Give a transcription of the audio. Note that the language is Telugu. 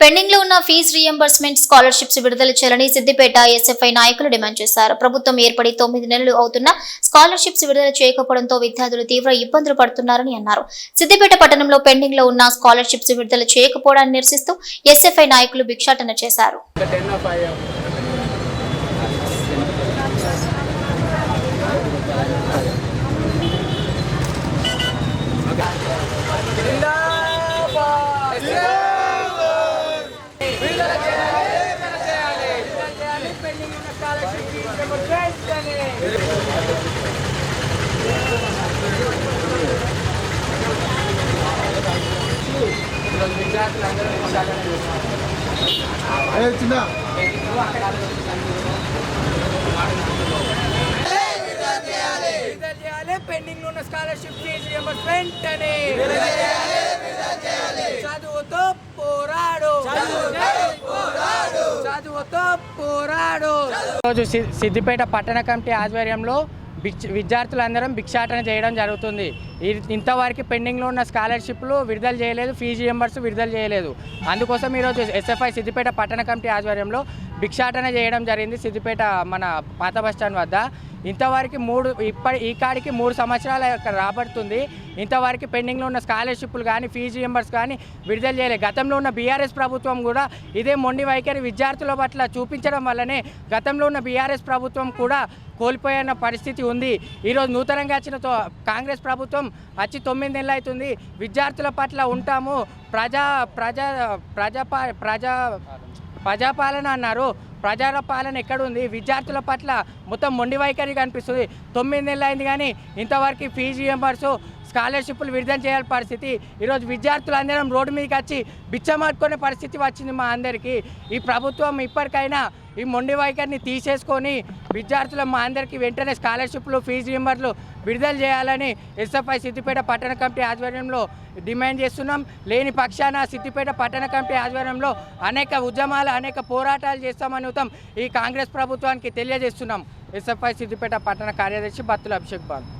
పెండింగ్లో ఉన్న ఫీజు రీఎంబర్స్మెంట్ స్కాలర్షిప్స్ విడుదల చేయాలని సిద్దిపేట ఎస్ఎఫ్ఐ నాయకులు డిమాండ్ చేశారు. ప్రభుత్వం ఏర్పడి తొమ్మిది నెలలు అవుతున్న స్కాలర్షిప్స్ విడుదల చేయకపోవడంతో విద్యార్థులు తీవ్ర ఇబ్బందులు పడుతున్నారని అన్నారు. సిద్దిపేట పట్టణంలో పెండింగ్లో ఉన్న స్కాలర్షిప్స్ విడుదల చేయకపోవడాన్ని నిరసిస్తూ ఎస్ఎఫ్ఐ నాయకులు భిక్షాటన చేశారు. చిన్న పెండింగ్ ఉన్న స్కాలర్షిప్ ఫీజు వెంటనే రోజు సి- సిద్దిపేట పట్టణ కమిటీ ఆధ్వర్యంలో భిక్ష విద్యార్థులందరం భిక్షాటన చేయడం జరుగుతుంది. ఇంతవరకు పెండింగ్లో ఉన్న స్కాలర్షిప్లు విడుదల చేయలేదు ఫీజు రియంబర్స్ విడుదల చేయలేదు. అందుకోసం ఈరోజు ఎస్ఎఫ్ఐ సిద్దిపేట పట్టణ కమిటీ ఆధ్వర్యంలో భిక్షాటన చేయడం జరిగింది. సిద్దిపేట మన పాత బస్ స్టాండ్ వద్ద ఇంతవరకు మూడు ఇప్పటి ఈ కాడికి మూడు సంవత్సరాలు రాబడుతుంది. ఇంతవరకు పెండింగ్లో ఉన్న స్కాలర్షిప్లు కానీ ఫీజు రియంబర్స్ కానీ విడుదల చేయలేదు గతంలో ఉన్న బీఆర్ఎస్ ప్రభుత్వం కూడా ఇదే మొండి వైఖరి విద్యార్థుల పట్ల చూపించడం వల్లనే గతంలో ఉన్న బీఆర్ఎస్ ప్రభుత్వం కూడా కోల్పోయిన పరిస్థితి ఉంది. ఈరోజు నూతనంగా వచ్చిన తో- కాంగ్రెస్ ప్రభుత్వం వచ్చి తొమ్మిది నెలలు అవుతుంది. విద్యార్థుల పట్ల ఉంటాము. ప్రజా ప్రజా ప్రజాపా ప్రజా ప్రజాపాలన అన్నారు. ప్రజల పాలన ఎక్కడుంది? విద్యార్థుల పట్ల మొత్తం మొండి వైఖరి కనిపిస్తుంది. తొమ్మిది నెలలు అయింది కానీ ఇంతవరకు ఫీజు రియంబర్స్ స్కాలర్షిప్లు విడుదల చేయాలి పరిస్థితి. ఈరోజు విద్యార్థులు అందరం రోడ్డు మీదకి వచ్చి బిచ్చమాడుకునే పరిస్థితి వచ్చింది మా అందరికీ. ఈ ప్రభుత్వం ఇప్పటికైనా ఈ మొండి వైఖరిని తీసేసుకొని విద్యార్థుల మా అందరికీ వెంటనే స్కాలర్షిప్లు ఫీజు రియంబర్లు విడుదల చేయాలని ఎస్ఎఫ్ఐ సిద్దిపేట పట్టణ కమిటీ ఆధ్వర్యంలో డిమాండ్ చేస్తున్నాం. లేని పక్షాన సిద్దిపేట పట్టణ కమిటీ ఆధ్వర్యంలో అనేక ఉద్యమాలు అనేక పోరాటాలు చేస్తామని ఉత్తం ఈ కాంగ్రెస్ ప్రభుత్వానికి తెలియజేస్తున్నాం. ఎస్ఎఫ్ఐ సిద్దిపేట పట్టణ కార్యదర్శి బత్తుల అభిషేక్ బాబు